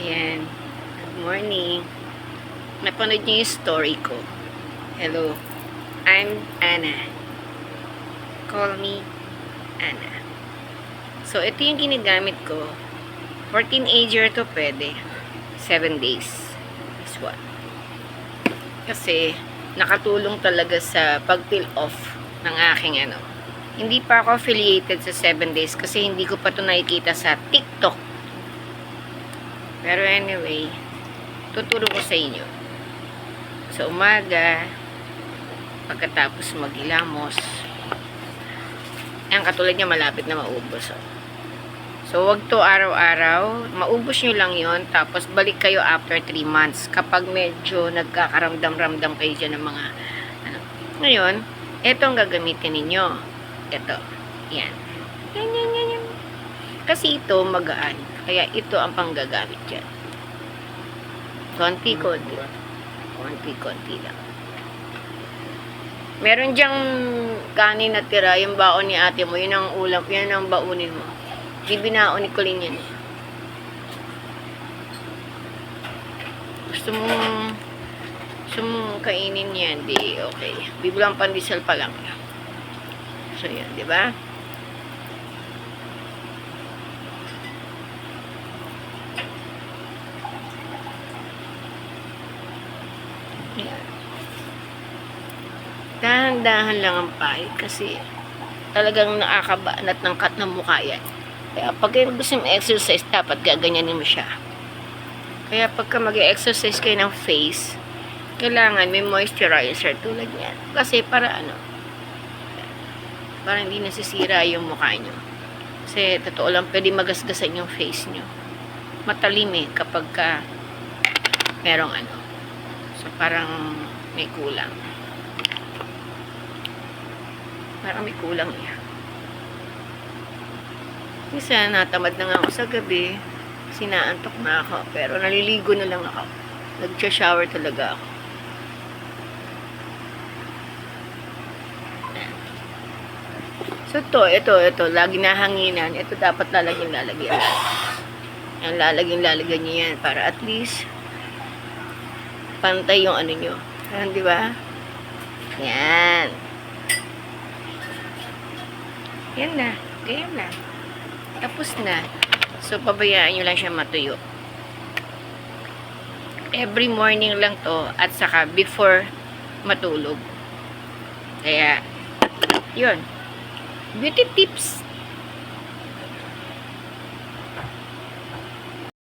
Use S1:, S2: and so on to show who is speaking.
S1: Ayan. Good morning. Napanood niyo yung story ko. Hello. I'm Anna. Call me Anna. So, ito yung ginagamit ko. For teenager to pwede. 7 days. This one. Kasi, nakatulong talaga sa pag-peel off ng aking ano. Hindi pa ako affiliated sa 7 days kasi hindi ko pa ito nakikita sa TikTok. Pero anyway, tuturo ko sa inyo. Sa umaga, pagkatapos maghilamos, ang katulad niya malapit na maubos. Oh. So, wag to araw-araw. Maubos nyo lang yon Tapos, balik kayo after 3 months. Kapag medyo nagkakaramdam-ramdam kayo dyan ng mga, ano. Ngayon, ito ang gagamitin ninyo. Ito. Yan. Yan, yan, yan, yan. Kasi ito magaan. Kaya ito ang panggagamit dyan. Konti-konti. Konti-konti lang. Meron diyang kanin na tira, yung baon ni ate mo, yun ang ulam, yan ang baunin mo. Bibinaon ni Colleen yan. Gusto mong gusto mong kainin yan, di okay. Bibilang pandesal pa lang. So yan, di ba? Yan. Dahan-dahan lang ang pahit kasi talagang nakakabanat ng kat ng mukha yan. Kaya pag kayo gusto mong exercise, dapat gaganyanin mo siya. Kaya pagka mag-exercise kayo ng face, kailangan may moisturizer tulad yan. Kasi para ano, para hindi nasisira yung mukha nyo. Kasi totoo lang, pwede magasgasan yung face nyo. Matalim eh kapag ka merong ano. So parang may kulang. Parang may kulang eh. Minsan, natamad na nga ako sa gabi. Sinaantok na ako. Pero naliligo na lang ako. Nag-shower talaga ako. So, to, ito, ito, lagi na hanginan. Ito dapat lalagyan, lalagyan. Yan, lalagyan, lalagyan niyo yan. Para at least, pantay yung ano nyo. Ayan, di ba? Yan. Yan na. Ganyan na. Tapos na. So, pabayaan nyo lang siya matuyo. Every morning lang to at saka before matulog. Kaya, yun. Beauty tips